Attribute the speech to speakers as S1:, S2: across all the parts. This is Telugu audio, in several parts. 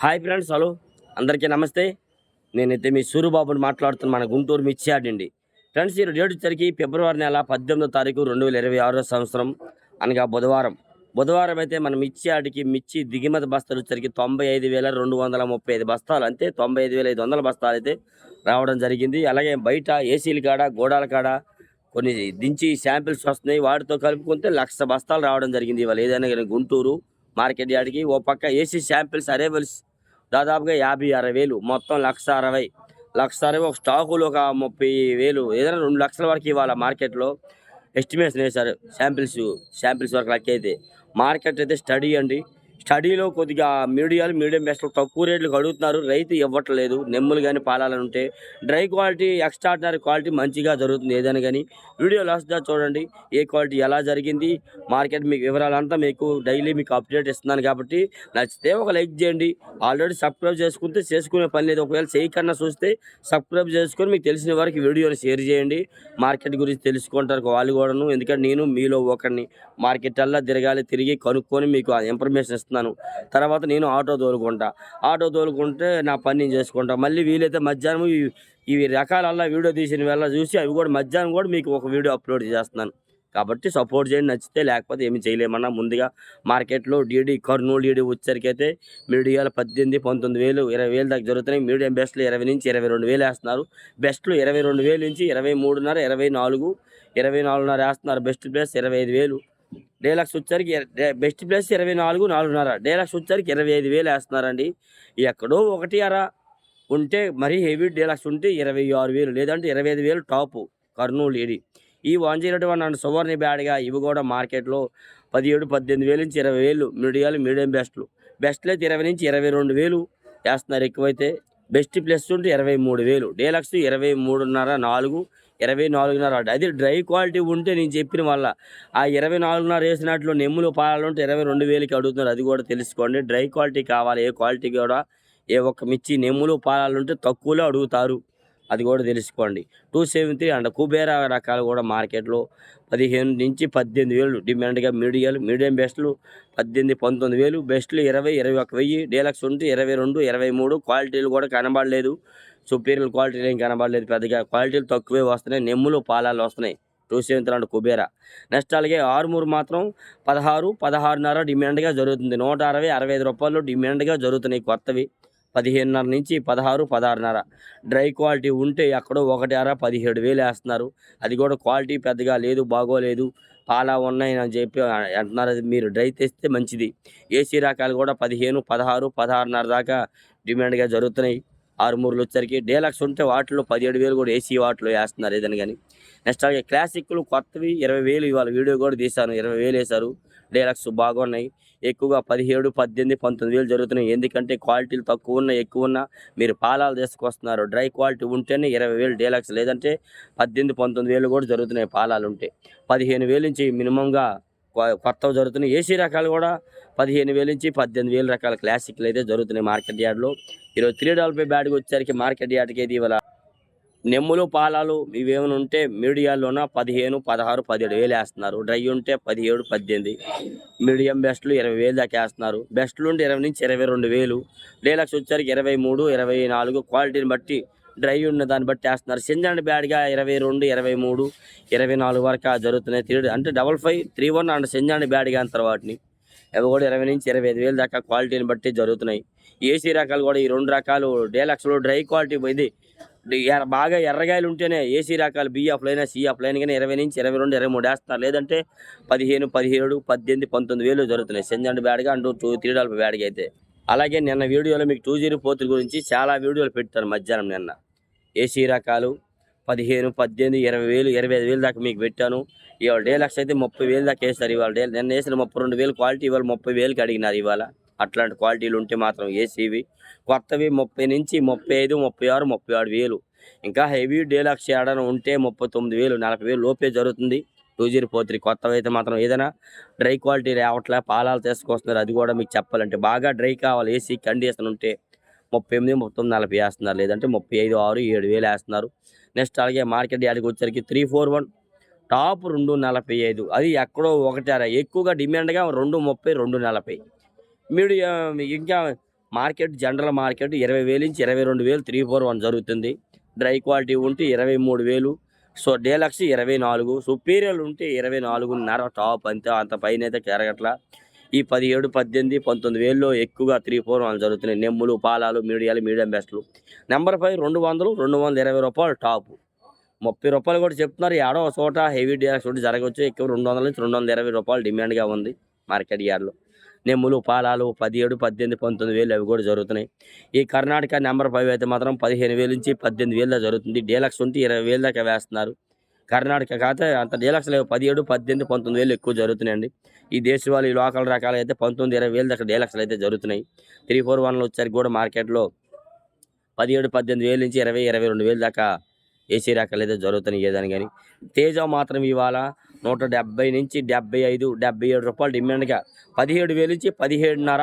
S1: Hi friends hello. అందరికీ నమస్తే. నేనైతే మీ సూర్యబాబుని మాట్లాడుతున్న మన గుంటూరు మిర్చి ఫ్రెండ్స్ ఈ డేట్ వచ్చరికి ఫిబ్రవరి నెల పద్దెనిమిదో తారీఖు రెండు వేల ఇరవై ఆరో సంవత్సరం అనగా బుధవారం. బుధవారం అయితే మన మిర్చి మిర్చి దిగుమతి బస్తాలు వచ్చరికి తొంభై ఐదు వేల రెండు వందల ముప్పై ఐదు బస్తాలు అంతే తొంభై ఐదు వేల ఐదు వందల బస్తాలు అయితే రావడం జరిగింది. అలాగే బయట ఏసీల కాడ గోడాల కాడ కొన్ని దించి శాంపిల్స్ వస్తున్నాయి. వాటితో కలుపుకుంటే లక్ష బస్తాలు రావడం జరిగింది. ఇవాళ ఏదైనా కానీ గుంటూరు మార్కెట్ యార్డ్కి ఓ పక్క ఏసీ శాంపిల్స్ అరేవల్స్ దాదాపుగా యాభై అరవై వేలు మొత్తం లక్ష అరవై. లక్ష అరవై ఒక స్టాకులు ఒక ముప్పై వేలు ఏదైనా రెండు లక్షల వరకు ఇవాళ మార్కెట్లో? ఎస్టిమేషన్ వేశారు శాంపిల్స్ శాంపిల్స్ వరకు లెక్క అయితే. మార్కెట్ అయితే స్టడీ అండి. స్టడీలో కొద్దిగా మీడియాలు మీడియం బెస్ట్లు తక్కువ రేట్లకు అడుగుతున్నారు రైతు ఇవ్వట్లేదు. నెమ్మలు కానీ పాలాలని ఉంటే డ్రై క్వాలిటీ ఎక్స్ట్రాడినరీ క్వాలిటీ మంచిగా జరుగుతుంది ఏదైనా కానీ వీడియో లాస్ట్గా చూడండి. ఏ క్వాలిటీ ఎలా జరిగింది? మార్కెట్ మీకు వివరాలంతా మీకు డైలీ మీకు అప్డేట్ ఇస్తున్నాను కాబట్టి నచ్చితే ఒక లైక్ చేయండి. ఆల్రెడీ సబ్స్క్రైబ్ చేసుకుంటే చేసుకునే పని లేదు. ఒకవేళ చేయకన్నా చూస్తే సబ్స్క్రైబ్ చేసుకొని మీకు తెలిసిన వారికి వీడియోని షేర్ చేయండి. మార్కెట్ గురించి తెలుసుకుంటారు వాళ్ళు కూడాను. ఎందుకంటే నేను మీలో ఒకరిని మార్కెట్ అల్లా తిరగాలి తిరిగి కనుక్కొని మీకు ఆ ఇన్ఫర్మేషన్ ఇస్తున్నాను. తర్వాత నేను ఆటో తోలుకుంటా. ఆటో తోలుకుంటే నా పని నేను చేసుకుంటా. మళ్ళీ వీలైతే మధ్యాహ్నం ఇవి- రకాలల్లా వీడియో తీసిన వేళ చూసి అవి కూడా మధ్యాహ్నం కూడా మీకు ఒక వీడియో అప్లోడ్ చేస్తున్నాను. కాబట్టి సపోర్ట్ చేయండి నచ్చితే లేకపోతే ఏమి చేయలేమన్నా. ముందుగా మార్కెట్లో డీడీ కర్నూలు డీడీ వచ్చరికి మీడియాలో పద్దెనిమిది పంతొమ్మిది వేలు ఇరవై వేలు దాకా జరుగుతున్నాయి. మీడియం బెస్ట్లు ఇరవై నుంచి ఇరవై రెండు వేలు వేస్తున్నారు. బెస్ట్లు ఇరవై రెండు వేలు నుంచి ఇరవై మూడున్నర ఇరవై నాలుగు ఇరవై నాలుగున్నర వేస్తున్నారు. బెస్ట్ ప్లేస్ ఇరవై ఐదు వేలు. డేలక్స్ వచ్చరికి బెస్ట్ ప్లేస్ ఇరవై నాలుగు నాలుగున్నర. డేలక్స్ వచ్చరికి ఇరవై ఐదు వేలు వేస్తున్నారండి. ఎక్కడో ఒకటి అర ఉంటే మరీ హెవీ డీలక్స్ ఉంటే ఇరవై ఆరు వేలు లేదంటే ఇరవై ఐదు వేలు టాపు కర్నూలు ఏడి. ఈ one zero one and Suvarna బ్యాడ్గా ఇవి కూడా మార్కెట్లో పదిహేడు పద్దెనిమిది వేలు నుంచి ఇరవై వేలు మీడియాలు మీడియం బెస్ట్లు. బెస్ట్లు అయితే ఇరవై నుంచి ఇరవై రెండు వేలు వేస్తున్నారు ఎక్కువైతే. బెస్ట్ ప్లస్ ఉంటే ఇరవై మూడు వేలు. డేలక్స్ ఇరవై మూడున్నర నాలుగు. ఇరవై నాలుగున్నర అది డ్రై క్వాలిటీ ఉంటే నేను చెప్పిన వల్ల. ఆ ఇరవై నాలుగున్నర వేసినట్లు నెమ్ములు పాలంటే ఇరవై రెండు వేలకి అడుగుతున్నారు. అది కూడా తెలుసుకోండి. డ్రై క్వాలిటీ కావాలి. ఏ క్వాలిటీ కూడా ఏ ఒక్క మిర్చి నెమ్ములు పాలాలంటే తక్కువలో అడుగుతారు. అది కూడా తెలుసుకోండి. Two seven three and Kubera రకాలు కూడా మార్కెట్లో పదిహేను నుంచి పద్దెనిమిది వేలు. డిమాండ్గా మీడియాలు మీడియం బెస్ట్లు పద్దెనిమిది పంతొమ్మిది వేలు. బెస్ట్లు ఇరవై ఇరవై ఒక వెయ్యి. డీలక్స్ ఉంటే ఇరవై రెండు ఇరవై మూడు. క్వాలిటీలు కూడా కనబడలేదు. సుపీరియర్ క్వాలిటీలు ఏం కనబడలేదు పెద్దగా. క్వాలిటీలు తక్కువే వస్తున్నాయి. నెమ్ములు పాలాలు వస్తున్నాయి. Two seven and Kubera. Next అలాగే ఆరుమూరు మాత్రం పదహారు పదహారున్నర డిమాండ్గా జరుగుతుంది. నూట అరవై అరవై ఐదు రూపాయలు డిమాండ్గా జరుగుతున్నాయి కొత్తవి. పదిహేనున్నర నుంచి పదహారు పదహారున్నర. డ్రై క్వాలిటీ ఉంటే ఎక్కడో ఒకటి అర పదిహేడు వేలు వేస్తున్నారు. అది కూడా క్వాలిటీ పెద్దగా లేదు బాగోలేదు. పాలా ఉన్నాయి అని చెప్పి అంటున్నారు. అది మీరు డ్రై తెస్తే మంచిది. ఏసీ రకాలు కూడా పదిహేను పదహారు పదహారున్నర దాకా డిమాండ్గా జరుగుతున్నాయి. ఆరు మూరులు వచ్చరికి డేలక్స్ ఉంటే వాటిలో పదిహేడు వేలు కూడా ఏసీ వాటిలో వేస్తున్నారు ఏదైనా కానీ. నెక్స్ట్ అలాగే క్లాసిక్లు కొత్తవి ఇరవై వేలు ఇవాళ వీడియో కూడా తీశాను. ఇరవై వేలు వేశారు. డేలక్స్ బాగున్నాయి. ఎక్కువగా పదిహేడు పద్దెనిమిది పంతొమ్మిది వేలు జరుగుతున్నాయి. ఎందుకంటే క్వాలిటీలు తక్కువ ఉన్న ఎక్కువ ఉన్నా మీరు పాలాలు తీసుకొస్తున్నారు డ్రై క్వాలిటీ ఉంటేనే ఇరవై వేలు డీలక్స్. లేదంటే పద్దెనిమిది పంతొమ్మిది వేలు కూడా జరుగుతున్నాయి పాలాలు ఉంటే. పదిహేను వేలు నుంచి మినిమంగా కొత్తవి జరుగుతున్నాయి. ఏసీ రకాలు కూడా పదిహేను వేలు నుంచి పద్దెనిమిది వేల రకాల క్లాసిక్లు అయితే జరుగుతున్నాయి మార్కెట్ యార్డ్లో. ఈరోజు త్రీ డెవలప్ బ్యాట్కి వచ్చేసరికి మార్కెట్ యార్డ్కి అయితే ఇవాళ నెమ్ములు పాలాలు ఇవేమైనా ఉంటే మీడియాలోన పదిహేను పదహారు పదిహేడు వేలు వేస్తున్నారు. డ్రై ఉంటే పదిహేడు పద్దెనిమిది. మీడియం బెస్ట్లు ఇరవై వేలు దాకా వేస్తున్నారు. బెస్ట్లు ఉంటే ఇరవై నుంచి ఇరవై రెండు వేలు. డీలక్స్ వచ్చేసరికి ఇరవై మూడు ఇరవై నాలుగు క్వాలిటీని బట్టి డ్రై ఉన్న దాన్ని బట్టి వేస్తున్నారు. సింజండ్ బ్యాడ్గా ఇరవై రెండు ఇరవై మూడు ఇరవై నాలుగు వరకు జరుగుతున్నాయి. త్రీ అంటే double five three one and సింజండ్ బ్యాడ్గా అంటారు వాటిని అవి కూడా ఇరవై నుంచి ఇరవై ఐదు వేలు దాకా క్వాలిటీని బట్టి జరుగుతున్నాయి. ఏసీ రకాలు కూడా ఈ రెండు రకాలు డేలక్స్లో డ్రై క్వాలిటీ ఇది. బాగా ఎర్రగాయలు ఉంటేనే ఏసీ రకాలు బి బిఎఫ్లు సి సిఎఫ్లు లైన్ కానీ ఇరవై నుంచి ఇరవై రెండు ఇరవై మూడు వేస్తున్నారు. లేదంటే పదిహేను పదిహేడు పద్దెనిమిది పంతొమ్మిది వేలు జరుగుతున్నాయి. సెంజండ్ బ్యాడ్గా అంటూ టూ త్రీ డాల్ బ్యాడ్గా అయితే. అలాగే నిన్న వీడియోలో మీకు టూ జీరో ఫోర్ గురించి చాలా వీడియోలు పెట్టాను మధ్యాహ్నం నిన్న. ఏసీ రకాలు? పదిహేను పద్దెనిమిది ఇరవై వేలు ఇరవై ఐదు వేలు దాకా మీకు పెట్టాను. ఇవాళ డేలక్స్ అయితే ముప్పై వేలు దాకా వేస్తారు ఇవాళ డే. నిన్న వేసిన ముప్పై రెండు వేలు క్వాలిటీ ఇవాళ ముప్పై వేలకి అడిగినారు ఇవాళ. అట్లాంటి క్వాలిటీలు ఉంటే మాత్రం ఏసీవి. కొత్తవి ముప్పై నుంచి ముప్పై ఐదు ముప్పై ఆరు ముప్పై ఆరు వేలు. ఇంకా హెవీ డేలక్స్ ఏడన ఉంటే ముప్పై తొమ్మిది వేలు నలభై వేలు లోపే జరుగుతుంది. టూ జీరో ఫోర్ త్రీ కొత్తవి అయితే మాత్రం ఏదైనా డ్రై క్వాలిటీ రావట్లే పాలాలు తీసుకొస్తున్నారు. అది కూడా మీకు చెప్పాలంటే బాగా డ్రై కావాలి ఏసీ కండిషన్ ఉంటే. ముప్పై ఎనిమిది మొత్తం నలభై వేస్తున్నారు. లేదంటే ముప్పై ఐదు ఆరు ఏడు వేలు వేస్తున్నారు. నెక్స్ట్ అలాగే మార్కెట్ యాడికి వచ్చరికి త్రీ ఫోర్ వన్ టాప్ రెండు నలభై ఐదు. అది ఎక్కడో ఒకటి అర. ఎక్కువగా డిమాండ్గా రెండు ముప్పై రెండు నలభై. మీడియం ఇంకా మార్కెట్ జనరల్ మార్కెట్ ఇరవై వేలు నుంచి ఇరవై రెండు వేలు త్రీ ఫోర్ వన్ జరుగుతుంది. డ్రై క్వాలిటీ ఉంటే ఇరవై మూడు వేలు. సో డేలక్స్ ఇరవై నాలుగు. సుపీరియర్ ఉంటే ఇరవై నాలుగున్నర టాప్ అంతే. అంత పైన అయితే కెరగట్ల ఈ పదిహేడు పద్దెనిమిది పంతొమ్మిది వేల్లో ఎక్కువగా త్రీ ఫోర్ వాళ్ళు జరుగుతున్నాయి. నెమ్ములు పాలాలు మీడియాలు మీడియం బెస్ట్లు నెంబర్ ఫైవ్ రెండు వందలు రెండు వందల ఇరవై రూపాయలు టాప్. ముప్పై రూపాయలు కూడా చెప్తున్నారు. ఏడో చోట హెవీ డీలక్స్ ఉంటే జరగవచ్చు. ఎక్కువ రెండు వందల నుంచి రెండు వందల ఇరవై రూపాయలు డిమాండ్గా ఉంది మార్కెట్ యార్డ్లో. నెమ్ములు పాలాలు పదిహేడు పద్దెనిమిది పంతొమ్మిది వేలు అవి కూడా జరుగుతున్నాయి. ఈ కర్ణాటక నెంబర్ ఫైవ్ అయితే మాత్రం పదిహేను వేలు నుంచి పద్దెనిమిది వేలు జరుగుతుంది. డీలక్స్ ఉంటే ఇరవై వేలు దాకా వేస్తున్నారు. కర్ణాటక కాతే అంత డీలక్స్ లేవు. పదిహేడు పద్దెనిమిది పంతొమ్మిది వేలు ఎక్కువ జరుగుతున్నాయండి. ఈ దేశవాళీ లోకల్ రకాలు అయితే పంతొమ్మిది ఇరవై వేలు దాకా డీలక్స్లు అయితే జరుగుతున్నాయి. త్రీ ఫోర్ వన్లు వచ్చేసరికి కూడా మార్కెట్లో పదిహేడు పద్దెనిమిది వేలు నుంచి ఇరవై ఇరవై రెండు వేలు దాకా ఏసీ రకాలు అయితే జరుగుతున్నాయి ఏదని కానీ తేజ మాత్రం ఇవాళ నూట డెబ్బై నుంచి డెబ్బై ఐదు డెబ్బై ఏడు రూపాయలు డిమాండ్గా పదిహేడు వేలు నుంచి పదిహేడున్నర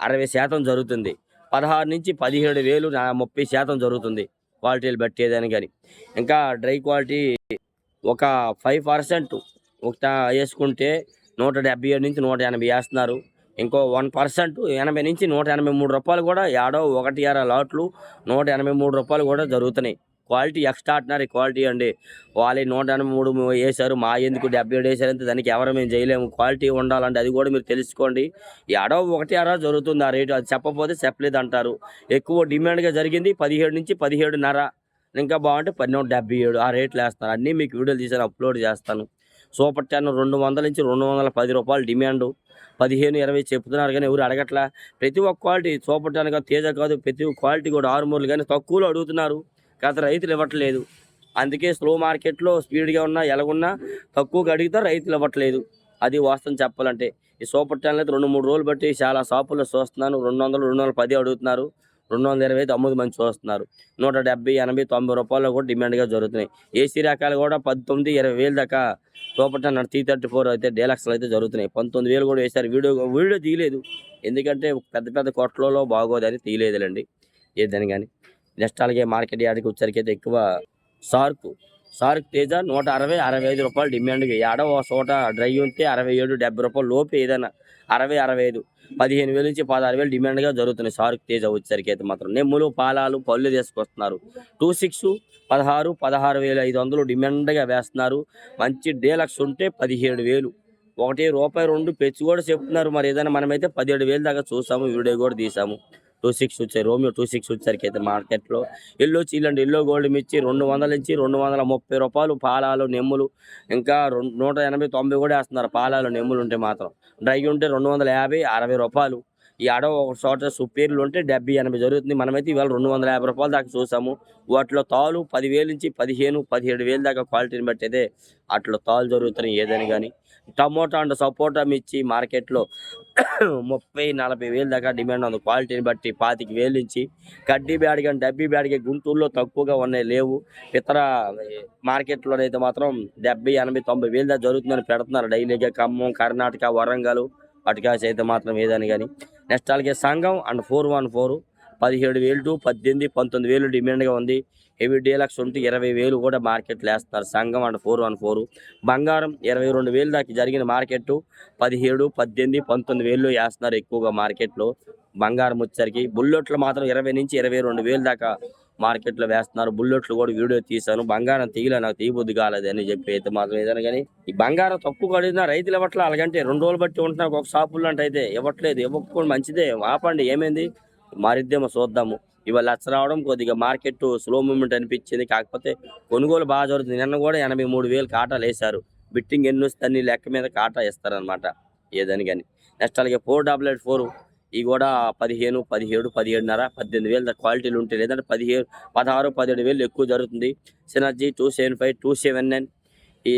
S1: అరవై శాతం జరుగుతుంది. పదహారు నుంచి పదిహేడు వేలు ముప్పై శాతం జరుగుతుంది క్వాలిటీలు బట్టేదని కానీ ఇంకా డ్రై క్వాలిటీ ఒక ఫైవ్ పర్సెంట్ ఒక వేసుకుంటే నూట డెబ్బై ఏడు నుంచి నూట ఎనభై వేస్తున్నారు. ఇంకో వన్ పర్సెంట్ ఎనభై నుంచి నూట ఎనభై మూడు రూపాయలు కూడా ఏడో ఒకటి అర లాట్లు నూట ఎనభై మూడు రూపాయలు కూడా జరుగుతున్నాయి. క్వాలిటీ ఎక్స్ట్రాడినరీ క్వాలిటీ అండి. వాళ్ళు నూట ఎనభై మూడు వేశారు మా ఎందుకు డెబ్బై ఏడు వేశారు అంటే దానికి ఎవరు మేము చేయలేము. క్వాలిటీ ఉండాలంటే అది కూడా మీరు తెలుసుకోండి. ఏడో ఒకటి అర జరుగుతుంది ఆ రేటు అది చెప్పకపోతే చెప్పలేదు అంటారు ఎక్కువ డిమాండ్గా జరిగింది పదిహేడు నుంచి పదిహేడున్నర. ఇంకా బాగుంటే పన్నెండు డెబ్బై ఏడు ఆ రేట్లు వేస్తాను. అన్నీ మీకు వీడియోలు తీసాను అప్లోడ్ చేస్తాను. సూపర్ టెన్ రెండు వందల నుంచి రెండు వందల పది రూపాయలు డిమాండ్. పదిహేను ఇరవై చెప్తున్నారు కానీ ఎవరు అడగట్లా. ప్రతి ఒక్క క్వాలిటీ సూపర్ టెన్ కాదు తేజ కాదు ప్రతి ఒక్క క్వాలిటీ కూడా ఆరుమూరలు కానీ తక్కువలో అడుగుతున్నారు. గత రైతులు ఇవ్వట్లేదు. అందుకే స్లో మార్కెట్లో స్పీడ్గా ఉన్నా ఎలాగున్నా తక్కువగా అడిగితే రైతులు ఇవ్వట్లేదు. అది వాస్తవం చెప్పాలంటే. ఈ సూపర్ టెన్ అయితే రెండు మూడు రోజులు బట్టి చాలా షాపుల్లో చూస్తున్నాను. రెండు వందలు రెండు వందల పది అడుగుతున్నారు. రెండు వందల ఇరవై తొమ్మిది మంది చూస్తున్నారు. నూట డెబ్బై ఎనభై తొంభై రూపాయలు కూడా డిమాండ్గా జరుగుతున్నాయి. ఏసీ రకాలు కూడా పంతొమ్మిది ఇరవై వేలు దాకా సూపర్ త్రీ థర్టీ ఫోర్ అయితే డీలక్స్లు అయితే జరుగుతున్నాయి. పంతొమ్మిది వేలు కూడా వేశారు. వీడియో వీడియో తీయలేదు. ఎందుకంటే పెద్ద పెద్ద కొట్లలో బాగోదని తీయలేదులేండి. ఏదని కానీ నెక్స్ట్ అలాగే మార్కెట్ యార్డ్కి వచ్చేసరికి అయితే ఎక్కువ షార్క్ సార్క్ తేజ నూట అరవై అరవై ఐదు రూపాయలు డిమాండ్గా. ఏడ ఓ చోట డ్రై ఉంటే అరవై ఏడు డెబ్బై రూపాయలు లోపు ఏదైనా అరవై అరవై ఐదు పదిహేను వేలు నుంచి పదహారు వేలు డిమాండ్గా జరుగుతున్నాయి సార్క్ తేజ వచ్చేసరికి అయితే మాత్రం. నెమ్ములు పాలాలు పళ్ళు తీసుకొస్తున్నారు. టూ సిక్స్ పదహారు పదహారు వేలు ఐదు వందలు డిమాండ్గా వేస్తున్నారు. మంచి డీలక్స్ ఉంటే పదిహేడు వేలు. ఒకటి రూపాయి రెండు పెచ్చి కూడా చెప్తున్నారు. మరి ఏదైనా మనమైతే పదిహేడు వేలు దాకా చూసాము వీడియో కూడా తీసాము. టూ సిక్స్ వచ్చాయి రోమియో టూ సిక్స్ వచ్చేసరికి అయితే మార్కెట్లో ఎల్లో చీలండి ఎల్లో గోల్డ్ మిర్చి రెండు వందల నుంచి రెండు వందల ముప్పై రూపాయలు పాలాలు నెమ్ములు ఇంకా నూట ఎనభై తొంభై కూడా వేస్తున్నారు పాలాలు నెమ్ములు ఉంటే మాత్రం. డ్రై ఉంటే రెండు వందల యాభై అరవై రూపాయలు. ఈ అడవ ఒక చోట సుపీరియర్లు ఉంటే డెబ్బై ఎనభై జరుగుతుంది. మనమైతే ఇవాళ రెండు వందల యాభై రూపాయల దాకా చూసాము. వాటిలో తాలు పదివేలు నుంచి పదిహేను పదిహేడు వేలు దాకా క్వాలిటీని బట్టి అయితే అట్లా తాలు జరుగుతున్నాయి ఏదైనా కానీ టమోటా అండ్ సపోటా మిర్చి మార్కెట్లో ముప్పై నలభై వేలు దాకా డిమాండ్ ఉంది క్వాలిటీని బట్టి పాతిక వేలు నుంచి. కడ్డీ బ్యాడ్ కానీ డబ్బీ బ్యాడ్ కానీ గుంటూరులో తక్కువగా ఉన్నాయి లేవు. ఇతర మార్కెట్లో అయితే మాత్రం డెబ్బై ఎనభై తొంభై వేలు దాకా జరుగుతుందని పెడుతున్నారు. డైలీగా ఖమ్మం కర్ణాటక వరంగల్ అటుకాసి అయితే మాత్రం ఏదని కానీ. నెక్స్ట్ అలాగే సంఘం అండ్ ఫోర్ వన్ ఫోర్. పదిహేడు వేలు టు పద్దెనిమిది పంతొమ్మిది వేలు డిమాండ్గా ఉంది. హెవీ డీలక్స్ ఉంటే ఇరవై వేలు కూడా మార్కెట్లో వేస్తున్నారు సంఘం అండ్ ఫోర్ వన్ ఫోర్. బంగారం ఇరవై రెండు వేలు దాకా జరిగిన మార్కెట్ పదిహేడు పద్దెనిమిది పంతొమ్మిది వేలు వేస్తున్నారు ఎక్కువగా మార్కెట్లో బంగారం వచ్చరికి బుల్లెట్లు మాత్రం ఇరవై నుంచి ఇరవై రెండు వేలు దాకా మార్కెట్లో వేస్తున్నారు. బుల్లెట్లు కూడా వీడియో తీశాను. బంగారం తీయలే నాకు తీయబుద్ధి కాలేదు అని చెప్పి అయితే మాత్రం ఏదైనా కానీ ఈ బంగారం తక్కువ కడిగినా రైతులు ఇవ్వట్లే అలాగంటే రెండు రోజులు బట్టి ఉంటున్నారు. ఒక షాపుల్లో అంటే అయితే ఇవ్వట్లేదు. ఇవ్వకుండా మంచిదే. ఆపండి. ఏమైంది? మారిద్దేమో చూద్దాము. ఇవాళ లచ్చ రావడం కొద్దిగా మార్కెట్ స్లో మూమెంట్ అనిపించింది. కాకపోతే కొనుగోలు బాగా జరుగుతుంది. నిన్న కూడా ఎనభై మూడు వేలు కాటాలు వేశారు బిట్టింగ్ ఎన్ని వస్తే అన్ని లెక్క మీద కాటా ఇస్తారనమాట ఏదని కానీ. నెక్స్ట్ అలాగే ఫోర్ డబల్ ఎయిట్ ఫోర్ ఇవి కూడా పదిహేను పదిహేడు పదిహేడున్నర పద్దెనిమిది వేలు దాకా క్వాలిటీలు ఉంటాయి లేదంటే పదిహేడు పదహారు పదిహేడు వేలు ఎక్కువ జరుగుతుంది. Synergy two seven five two seven nine. ఈ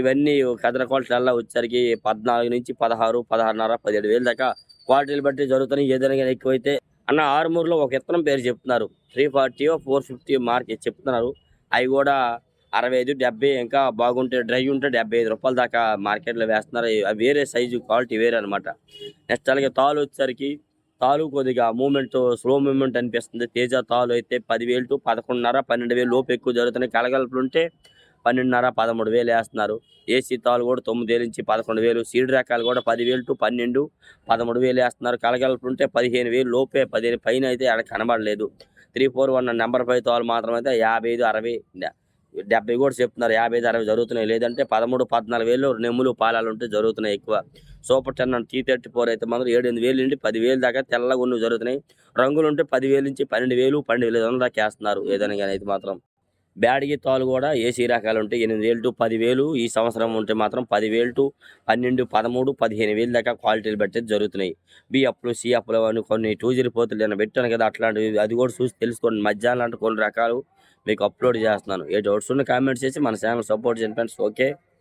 S1: ఇవన్నీ కదర క్వాలిటీలలో వచ్చేసరికి పద్నాలుగు నుంచి పదహారు పదహారున్నర పదిహేడు వేలు దాకా క్వాలిటీలు బట్టి జరుగుతున్నాయి. ఏదైనా ఎక్కువైతే అన్న ఆరుమూరులో ఒక ఇత్తనం పేరు చెప్తున్నారు. Three forty four fifty mark చెప్తున్నారు. అవి కూడా అరవై ఐదు డెబ్బై ఇంకా బాగుంటే డ్రై ఉంటే డెబ్బై ఐదు రూపాయల దాకా మార్కెట్లో వేస్తున్నారు. వేరే సైజు క్వాలిటీ వేరే అనమాట నెక్స్ట్ అలాగే తాలు వచ్చేసరికి తాలు కొద్దిగా మూమెంట్ స్లో మూమెంట్ అనిపిస్తుంది. తేజ తాలు అయితే పదివేలు టు పదకొండున్నర పన్నెండు వేలు లోపు ఎక్కువ జరుగుతున్నాయి. కలగలుపులు ఉంటే పన్నెండున్నర పదమూడు వేలు వేస్తున్నారు. ఏసీ తాలు కూడా తొమ్మిది వేలు నుంచి పదకొండు వేలు. సీడ్ రకాలు కూడా పదివేలు టు పన్నెండు పదమూడు వేలు వేస్తున్నారు. కలగలుపులు ఉంటే పదిహేను వేలు లోపే పదిహేను పైన అయితే ఆడ కనబడలేదు. Three four one number five తాలు మాత్రం అయితే యాభై ఐదు అరవై డెబ్బై కూడా చెప్తున్నారు యాభై అరవై జరుగుతున్నాయి. లేదంటే పదమూడు పద్నాలుగు వేలు నెమ్ములు పాలాలు ఉంటే జరుగుతున్నాయి ఎక్కువ. Super ten T thirty four అయితే మాత్రం ఏడు ఎనిమిది వేలు నుండి పదివేలు దాకా తెల్లగా ఉన్నవి జరుగుతున్నాయి. రంగులు ఉంటే పదివేలు నుంచి పన్నెండు వేలు పన్నెండు వేలు వందల దాకా వేస్తున్నారు ఏదైనా కానీ అయితే మాత్రం. బ్యాడ్గి తాలు కూడా ఏసీ రకాలు ఉంటాయి ఎనిమిది వేలు టు పదివేలు ఈ సంవత్సరం ఉంటే మాత్రం పదివేలు టు పన్నెండు పదమూడు పదిహేను వేలు దాకా క్వాలిటీలు పెట్టేది జరుగుతున్నాయి. బిఎఫ్లు సిఎఫ్లు అని కొన్ని టూ జీరో పోతులు నేను పెట్టాను కదా అట్లాంటివి అది కూడా చూసి తెలుసుకోండి. మధ్యాహ్నం లాంటి కొన్ని రకాలు మీకు అప్లోడ్ చేస్తున్నాను. ఏ డౌట్స్ ఉన్న కామెంట్స్ చేసి మన ఛానల్ సపోర్ట్ చేయండి ఫ్రెండ్స్ ఓకే